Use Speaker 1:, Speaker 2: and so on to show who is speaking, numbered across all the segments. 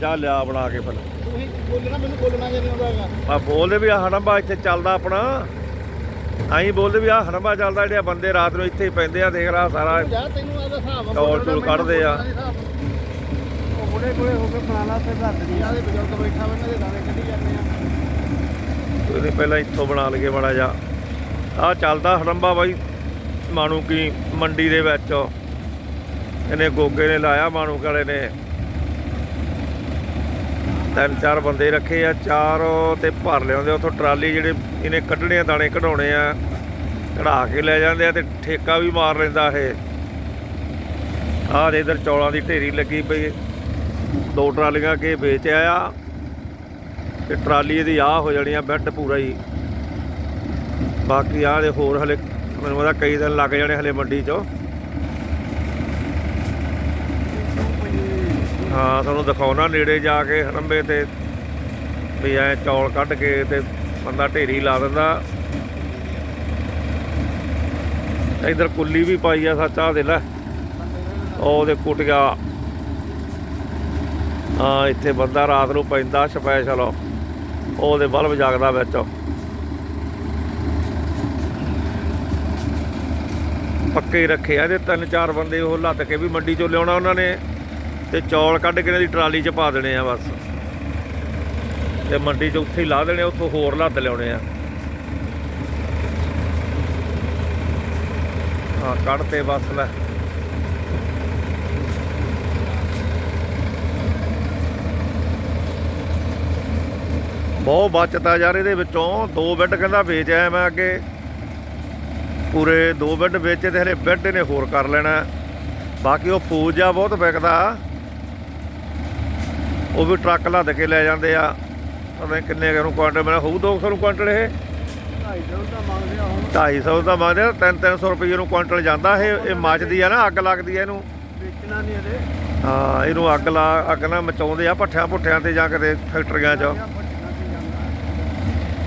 Speaker 1: ਜਾ ਲਿਆ ਬਣਾ ਕੇ ਫਿਰ।
Speaker 2: ਤੁਸੀਂ ਬੋਲਣਾ ਮੈਨੂੰ ਬੋਲਣਾ ਜੇ ਨਹੀਂ ਆਉਂਦਾ ਹੈਗਾ?
Speaker 1: ਆ ਬੋਲਦੇ ਵੀ ਆ ਹੜੰਬਾ ਇੱਥੇ ਚੱਲਦਾ ਆਪਣਾ। ਆਈ ਬੋਲਦੇ ਵੀ ਆ ਹੜੰਬਾ ਚੱਲਦਾ ਜਿਹੜੇ ਬੰਦੇ ਰਾਤ ਨੂੰ ਇੱਥੇ ਹੀ ਪੈਂਦੇ ਆ ਦੇਖ ਰਾ ਸਾਰਾ
Speaker 2: ਯਾਰ ਤੈਨੂੰ ਆਦਾ ਹਿਸਾਬ ਆ
Speaker 1: ਟੌਲ ਟੂਲ ਕੱਢਦੇ ਆ।
Speaker 3: ਉਹ ਬੁੜੇ ਕੋਲੇ ਹੋ ਕੇ ਬਣਾਣਾ ਤੇ ਦੱਸ ਦੀ
Speaker 2: ਯਾਰ ਇਹ ਬਜ਼ੁਰਗ ਬੈਠਾ ਵਾ ਇਹਨਾਂ ਦੇ ਦਾਣੇ ਕੱਢੀ ਜਾਂਦੇ ਆ।
Speaker 1: ਉਹਨੇ ਪਹਿਲਾਂ ਇੱਥੋਂ ਬਣਾ ਲਈਏ ਮਾੜਾ ਜਾ ਆ ਚੱਲਦਾ ਹੜੰਬਾ ਬਾਈ ਮਾਣੂ ਕੀ ਮੰਡੀ ਦੇ ਵਿੱਚ। ਇਹਨੇ ਗੋਗੇ ਨੇ ਲਾਇਆ ਮਾਣੂ ਵਾਲੇ ਨੇ। ਤਿੰਨ ਚਾਰ ਬੰਦੇ ਰੱਖੇ ਆ, ਚਾਰ ਤੇ ਭਰ ਲਿਆਉਂਦੇ ਉੱਥੋਂ ਟਰਾਲੀ ਜਿਹੜੇ ਇਹਨੇ ਕੱਢਣੇ ਆ, ਦਾਣੇ ਕਢਾਉਣੇ ਆ, ਕਢਾ ਕੇ ਲੈ ਜਾਂਦੇ ਆ ਤੇ ਠੇਕਾ ਵੀ ਮਾਰ ਲੈਂਦਾ ਇਹ। ਆਹ ਦੇ ਇਧਰ ਚੌਲਾਂ ਦੀ ਢੇਰੀ ਲੱਗੀ ਪਈ ਦੋ ਟਰਾਲੀਆਂ ਕੇ ਵੇਚ ਆਇਆ ਤੇ ਟਰਾਲੀ ਇਹਦੀ ਆਹ ਹੋ ਜਾਣੀ ਆ, ਬੈੱਡ ਪੂਰਾ ਹੀ। ਬਾਕੀ ਆਹ ਦੇ ਹੋਰ ਹਲੇ ਮੈਨੂੰ ਪਤਾ ਕਈ ਦਿਨ ਲੱਗ ਜਾਣੇ ਹਲੇ ਮੰਡੀ 'ਚੋਂ। ਹਾਂ, ਤੁਹਾਨੂੰ ਦਿਖਾਉਣਾ ਨੇੜੇ ਜਾ ਕੇ ਹਰੰਬੇ ਤੇ ਵੀ ਐ ਚੌਲ ਕੱਢ ਕੇ ਤੇ ਬੰਦਾ ਢੇਰੀ ਲਾ ਦਿੰਦਾ। ਇਧਰ ਕੁੱਲੀ ਵੀ ਪਾਈ ਆ, ਸੱਚਾ ਦੇ ਲੈ। ਉਹ ਉਹਦੇ ਕੁਟਿਆ। ਹਾਂ, ਇੱਥੇ ਬੰਦਾ ਰਾਤ ਨੂੰ ਪੈਂਦਾ ਸਪੈਸ਼ਲ ਉਹਦੇ ਬਲਬ ਜਾਗਦਾ ਵਿੱਚ। ਪੱਕੇ ਰੱਖੇ ਆ ਇਹਦੇ, ਤਿੰਨ ਚਾਰ ਬੰਦੇ ਉਹ ਲੱਤ ਕੇ ਵੀ ਮੰਡੀ ਚੋਂ ਲਿਆਉਣਾ ਉਹਨਾਂ ਨੇ। ਤੇ ਚੌਲ ਕੱਢ ਕੇ ਇਹਨਾਂ ਦੀ ਟਰਾਲੀ 'ਚ ਪਾ ਦੇਣੇ ਆ ਬਸ। ਤੇ ਮੰਡੀ 'ਚ ਉੱਥੇ ਹੀ ਲਾ ਦੇਣੇ ਉੱਥੋਂ ਹੋਰ ਲੱਦ ਲਿਆਉਣੇ ਆ। ਹਾਂ ਕੱਢ ਤੇ ਬਸ ਲੈ। ਬਹੁਤ ਬਚਤਾ ਯਾਰ ਇਹਦੇ ਵਿੱਚੋਂ। ਦੋ ਬੈੱਡ ਕਹਿੰਦਾ ਵੇਚ ਆਇਆ ਮੈਂ ਅੱਗੇ। ਪੂਰੇ ਦੋ ਬੈੱਡ ਵੇਚੇ ਤੇ ਹਲੇ ਬੈੱਡ ਇਹਨੇ ਹੋਰ ਕਰ ਲੈਣਾ। ਬਾਕੀ ਉਹ ਫੂਜ ਆ, ਬਹੁਤ ਵਿਕਦਾ। ਉਹ ਵੀ ਟਰੱਕ ਲੱਦ ਕੇ ਲੈ ਜਾਂਦੇ ਆ। ਪਤਾ ਕਿੰਨੇ ਕੁ ਨੂੰ ਕੁਆਂਟਲ ਮੇਰਾ ਹੋਊ 200 ਨੂੰ ਕੁਆਂਟਲ ਇਹ।
Speaker 3: 250 ਦਾ ਮੰਗਦੇ ਆ ਹੁਣ
Speaker 1: 250 ਦਾ ਮੰਗਦੇ ਆ 3-300 ਰੁਪਏ ਨੂੰ ਕੁਆਂਟਲ ਜਾਂਦਾ ਇਹ ਇਹ ਮੱਚਦੀ ਆ ਨਾ ਅੱਗ ਲੱਗਦੀ ਆ ਇਹਨੂੰ।
Speaker 3: ਵੇਚਣਾ ਨਹੀਂ ਇਹਦੇ।
Speaker 1: ਹਾਂ ਇਹਨੂੰ ਅੱਗ ਲਾ ਅੱਗ ਨਾ ਮਚਾਉਂਦੇ ਆ ਭੱਠਿਆਂ ਭੁੱਠਿਆਂ ਤੇ ਜਾਂ ਕਿਤੇ ਫੈਕਟਰੀਆਂ 'ਚ।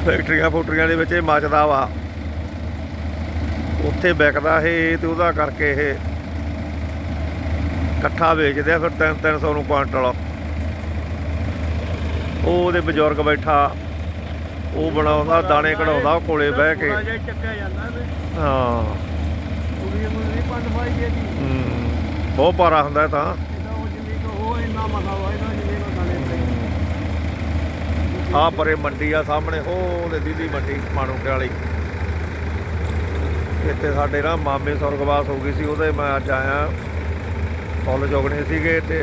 Speaker 1: ਫੈਕਟਰੀਆਂ ਫੁਕਟਰੀਆਂ ਦੇ ਵਿੱਚ ਇਹ ਮੱਚਦਾ ਵਾ। ਉੱਥੇ ਵਿਕਦਾ ਇਹ ਤੇ ਉਹਦਾ ਕਰਕੇ ਇਹ ਇਕੱਠਾ ਵੇਚਦੇ ਆ ਫਿਰ 3-300 ਨੂੰ ਕੁਆਂਟਲ। ਉਹ ਉਹਦੇ ਬਜ਼ੁਰਗ ਬੈਠਾ ਉਹ ਬਣਾਉਂਦਾ ਦਾਣੇ ਕਢਾਉਂਦਾ ਉਹ ਕੋਲੇ ਬਹਿ ਕੇ।
Speaker 3: ਚੱਕਿਆ ਜਾਂਦਾ ਤੇ
Speaker 1: ਹਾਂ।
Speaker 3: ਕੁੜੀ ਮੁੰਡੀ ਪੰਡ ਪਾਈ ਦੀ। ਇਹਦੀ
Speaker 1: ਹਮ, ਬਹੁਤ ਪਾਰਾ ਹੁੰਦਾ ਤਾਂ।
Speaker 3: ਇਹਦਾ ਉਹ ਜਿੰਨੀ ਕੋ ਉਹ ਇੰਨਾ ਮਸਾ ਵਾ ਇਹਦਾ ਜਿੰਨੇ ਕੋ ਸਾਲੇ ਪਏ
Speaker 1: ਆ ਪਰੇ ਮੰਡੀ ਆ ਸਾਹਮਣੇ ਉਹਦੇ ਦੀਦੀ ਮੰਡੀ ਮਾਣੂਕੇ ਵਾਲੀ। ਇੱਥੇ ਸਾਡੇ ਨਾ ਮਾਮੇ ਸੁਰਗਵਾਸ ਹੋ ਗਈ ਸੀ ਉਹਦੇ ਮੈਂ ਅੱਜ ਆਇਆ। ਫੁੱਲ ਚੁਗਣੇ ਸੀਗੇ ਤੇ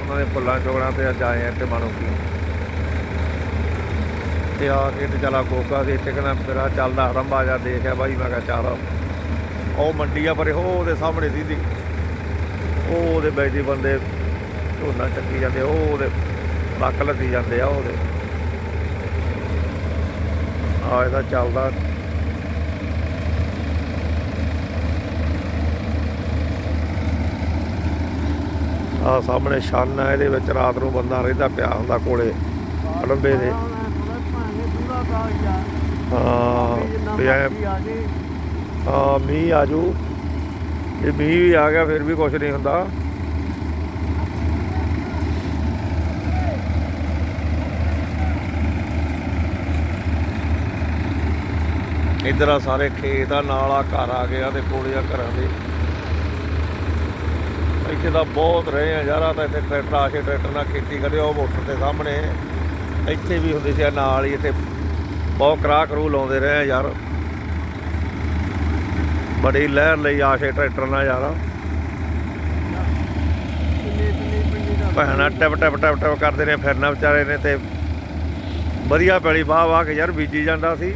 Speaker 1: ਉਹਨਾਂ ਦੇ ਫੁੱਲਾਂ ਚੁਗਣਾ ਤੇ ਅੱਜ ਆਏ ਆ ਤੇ ਮਾਣੂਕੀ ਤੇ ਆ ਕੇ ਤੇ ਚਲਾ ਗੋਗਾ ਸੀ ਇੱਥੇ ਕਹਿੰਦਾ ਮੇਰਾ ਚੱਲਦਾ ਹਰੰਬਾ ਜਾ ਦੇਖਿਆ ਬਾਈ, ਮੈਂ ਕਿਹਾ ਚੱਲ। ਉਹ ਮੰਡੀ ਆ, ਪਰ ਉਹ ਉਹਦੇ ਸਾਹਮਣੇ ਦੀਦੀ ਉਹ ਉਹਦੇ ਬੈਠੇ ਬੰਦੇ ਝੋਨਾ ਚੱਕੀ ਜਾਂਦੇ, ਉਹ ਉਹਦੇ ਲੱਕ ਲੱਗੀ ਜਾਂਦੇ ਆ ਉਹਦੇ। ਆ ਇਹਦਾ ਚੱਲਦਾ। ਆ ਸਾਹਮਣੇ ਛੰਨ ਆ, ਇਹਦੇ ਵਿੱਚ ਰਾਤ ਨੂੰ ਬੰਦਾ ਰਹਿੰਦਾ ਪਿਆ ਹੁੰਦਾ ਕੋਲੇ ਅੜੰਬੇ ਦੇ।
Speaker 3: ਕਾਗਜ਼ ਆ
Speaker 1: ਹਾਂ ਵੀ ਐਂ
Speaker 3: ਆ ਜੇ।
Speaker 1: ਹਾਂ ਮੀਂਹ ਆ ਜੂ ਜੇ ਮੀਂਹ ਵੀ ਆ ਗਿਆ ਫਿਰ ਵੀ ਕੁਝ ਨਹੀਂ ਹੁੰਦਾ। ਇਧਰ ਆ ਸਾਰੇ ਖੇਤ ਆ ਨਾਲ ਆ ਘਰ ਆ ਗਿਆ ਤੇ ਕੋਲੇ ਆ ਘਰਾਂ ਦੇ। ਇੱਥੇ ਤਾਂ ਬਹੁਤ ਰਹੇ ਆ ਯਾਰਾ ਤਾਂ ਇੱਥੇ ਟਰੈਕਟਰ ਆ ਕੇ ਟਰੈਕਟਰ ਨਾਲ ਖੇਤੀ ਕਰਦੇ ਉਹ ਮੋਟਰ ਦੇ ਸਾਹਮਣੇ। ਇੱਥੇ ਵੀ ਹੁੰਦੇ ਸੀ ਆ ਨਾਲ ਹੀ ਇੱਥੇ ਬਹੁਤ ਕਰਾ ਕਰੂ ਲਾਉਂਦੇ ਰਹੇ ਆ ਯਾਰ। ਬੜੀ ਲਹਿਰ ਲਈ ਆਸ਼ੇ ਟਰੈਕਟਰ ਨਾਲ ਯਾਰ।
Speaker 3: ਕਿੰਨੇ ਕਿੰਨੇ ਪੰਜੀ
Speaker 1: ਭੈਣਾ ਟਿਪ ਟਿਪ ਟਿਪ ਟਿਪ ਕਰਦੇ ਨੇ ਫਿਰਨਾ ਵਿਚਾਰੇ ਨੇ ਤੇ ਵਧੀਆ ਪੈਲੀ ਵਾਹ ਵਾਹ ਕੇ ਯਾਰ ਬੀਜੀ ਜਾਂਦਾ ਸੀ।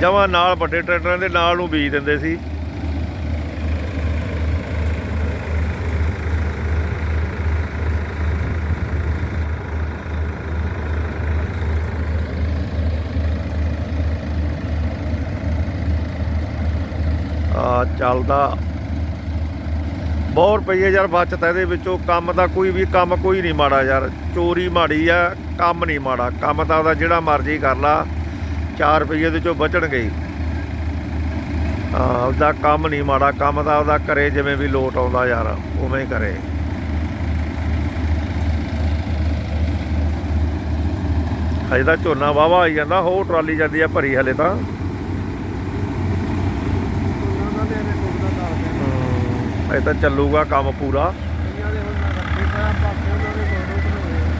Speaker 1: ਜਮਾਂ ਨਾਲ ਵੱਡੇ ਟਰੈਕਟਰਾਂ ਦੇ ਨਾਲ ਨੂੰ ਬੀਜ ਦਿੰਦੇ ਸੀ। ਚੱਲਦਾ। ਬਹੁਤ ਰੁਪਈਏ ਯਾਰ ਬਚਤ ਇਹਦੇ ਵਿੱਚੋਂ। ਕੰਮ ਦਾ ਕੋਈ ਵੀ, ਕੰਮ ਕੋਈ ਨਹੀਂ ਮਾੜਾ ਯਾਰ। ਚੋਰੀ ਮਾੜੀ ਆ, ਕੰਮ ਨਹੀਂ ਮਾੜਾ। ਕੰਮ ਤਾਂ ਉਹਦਾ ਜਿਹੜਾ ਮਰਜ਼ੀ ਕਰ ਲਾ। 4 ਰੁਪਈਏ ਦੇ ਚੋਂ ਬਚਣਗੇ ਆ ਉਹਦਾ ਕੰਮ ਨਹੀਂ ਮਾੜਾ। ਕੰਮ ਦਾ ਉਹਦਾ ਕਰੇ ਜਿਵੇਂ ਵੀ ਲੋਟ ਆਉਂਦਾ ਯਾਰ। ਉਵੇਂ ਕਰੇ। ਹਜੇ ਤਾਂ ਝੋਨਾ ਵਾਵਾ ਆਈ ਜਾਂਦਾ। ਹੋਰ ਟਰਾਲੀ ਜਾਂਦੀ ਆ ਭਰੀ ਹਲੇ ਤਾਂ। ਹਜੇ ਤਾਂ ਚੱਲੂਗਾ ਕੰਮ ਪੂਰਾ।
Speaker 3: ਦੇ ਉਹਨਾਂ ਦੇ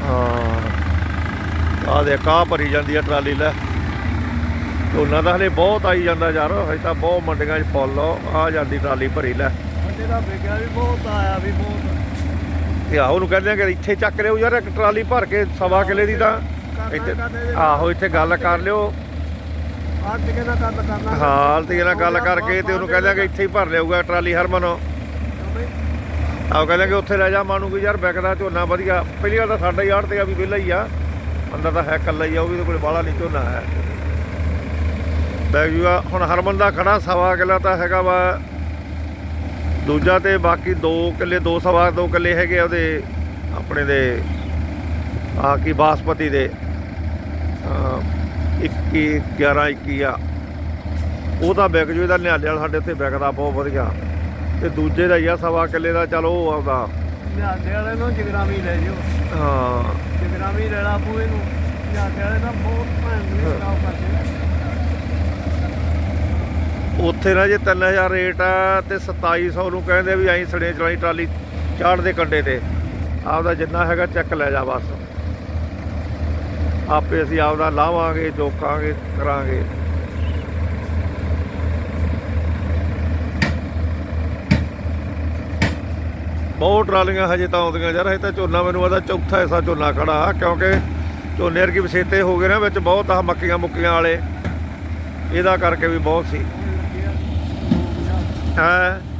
Speaker 1: ਹਾਂ। ਆ ਦੇਖ ਆ ਭਰੀ ਜਾਂਦੀ ਆ ਟਰਾਲੀ ਲੈ। ਝੋਨਾ ਤਾਂ ਹਲੇ ਬਹੁਤ ਆਈ ਜਾਂਦਾ ਯਾਰ ਹਜੇ ਤਾਂ ਬਹੁਤ ਮੰਡੀਆਂ 'ਚ ਫੁੱਲ ਆ ਜਾਂਦੀ ਟਰਾਲੀ ਭਰੀ ਲੈ।
Speaker 3: ਸਾਡੇ ਦਾ ਵਿਕਿਆ ਵੀ ਬਹੁਤ ਆਇਆ ਵੀ ਬਹੁਤ
Speaker 1: ਤੇ ਆਹੋ ਨੂੰ ਕਹਿੰਦੇ ਆ ਕਿ ਇੱਥੇ ਚੱਕ ਲਿਓ ਯਾਰ ਇੱਕ ਟਰਾਲੀ ਭਰ ਕੇ ਸਵਾ ਕਿਲੇ ਦੀ ਤਾਂ। ਇੱਥੇ ਆਹੋ ਇੱਥੇ ਗੱਲ ਕਰ ਲਿਓ।
Speaker 3: ਅੱਜ ਕਿਹਦਾ ਗੱਲ ਕਰਨਾ।
Speaker 1: ਹਾਲ ਤੇ ਨਾਲ ਗੱਲ ਕਰਕੇ ਤੇ ਉਹਨੂੰ ਕਹਿੰਦੇ ਆ ਕਿ ਇੱਥੇ ਹੀ ਭਰ ਲਿਆਊਗਾ ਟਰਾਲੀ ਹਰਮਨ। ਆਹ ਕਹਿੰਦੇ ਕਿ ਉੱਥੇ ਲੈ ਜਾ ਮਾਨੂਗੀ ਯਾਰ ਵਿਕਦਾ ਝੋਨਾ ਵਧੀਆ। ਪਹਿਲੀ ਗੱਲ ਤਾਂ ਸਾਡਾ ਹੀ ਆੜ ਤੇ ਆ ਵੀ ਵਿਹਲਾ ਹੀ ਆ। ਅੰਦਰ ਤਾਂ ਹੈ ਇਕੱਲਾ ਹੀ ਆ, ਉਹ ਵੀ ਉਹਦੇ ਕੋਲ ਬਾਹਲਾ ਨਹੀਂ ਝੋਨਾ ਹੈ। ਬੈਗ ਜੂਗਾ ਹੁਣ ਹਰਮਨ ਦਾ ਖੜਾ, ਸਵਾ ਕਿੱਲਾ ਤਾਂ ਹੈਗਾ ਵਾ। ਦੂਜਾ ਤੇ ਬਾਕੀ 2 ਕਿੱਲੇ, ਦੋ ਸਵਾ 2 ਕਿੱਲੇ ਹੈਗੇ ਆ ਉਹਦੇ, ਆਪਣੇ ਦੇ, ਆ ਕੀ ਬਾਸਪਤੀ ਦੇ। ਅਹ 21 11 21 ਆ। ਉਹ ਤਾਂ ਵਿਕ ਜੂ ਇਹਦਾ ਨਿਹਾਲੇ ਵਾਲਾ ਸਾਡੇ ਉੱਥੇ ਵਿਕਦਾ ਬਹੁਤ ਵਧੀਆ। ਤੇ ਦੂਜੇ ਦਾ ਹੀ ਆ ਸਵਾ ਕਿੱਲੇ ਦਾ ਚਲ ਉਹ ਆਉਂਦਾ।
Speaker 3: ਨਿਆਦੇ ਵਾਲੇ ਨੂੰ ਜਗਰਾਮੀ ਲੈ ਜਿਓ।
Speaker 1: ਹਾਂ।
Speaker 3: ਜਗਰਾਮੀ ਲੈ ਲਾ ਪੂਏ ਨੂੰ। ਨਿਆਦੇ ਵਾਲੇ ਤਾਂ ਬਹੁਤ ਭੈਣ ਨੂੰ ਖਰਾਬ ਕਰਦੇ ਆ।
Speaker 1: ਉੱਥੇ ਨਾ ਜੇ 3000 ਰੇਟ ਆ ਤੇ 2700 ਨੂੰ ਕਹਿੰਦੇ ਆ ਵੀ ਐਂ ਸੜੇ ਚਲਾਈ ਟਰਾਲੀ ਚਾੜ ਦੇ ਕੰਡੇ ਤੇ। ਆਪਦਾ ਜਿੰਨਾ ਹੈਗਾ ਚੱਕ ਲੈ ਜਾ ਬਸ। ਆਪੇ ਅਸੀਂ ਆਪਦਾ ਲਾਵਾਂਗੇ ਜੋਕਾਂਗੇ ਕਰਾਂਗੇ। ਬਹੁਤ ਟਰਾਲੀਆਂ ਹਜੇ ਤਾਂ ਆਉਂਦੀਆਂ ਯਾਰ, ਹਜੇ ਤਾਂ ਝੋਨਾ ਮੈਨੂੰ ਆਦਾ ਚੌਥਾ ਹਿੱਸਾ ਝੋਨਾ ਖੜਾ, ਕਿਉਂਕਿ ਝੋਨੇ ਵਰਗੀ ਵਿਛੇਤੇ ਹੋ ਗਏ ਨਾ ਵਿੱਚ ਬਹੁਤ ਆ ਮੱਕੀਆਂ ਮੁੱਕੀਆਂ ਵਾਲੇ। ਇਹਦਾ ਕਰਕੇ ਵੀ ਬਹੁਤ ਸੀ।
Speaker 3: ਉਹ
Speaker 1: ਹਾਂ?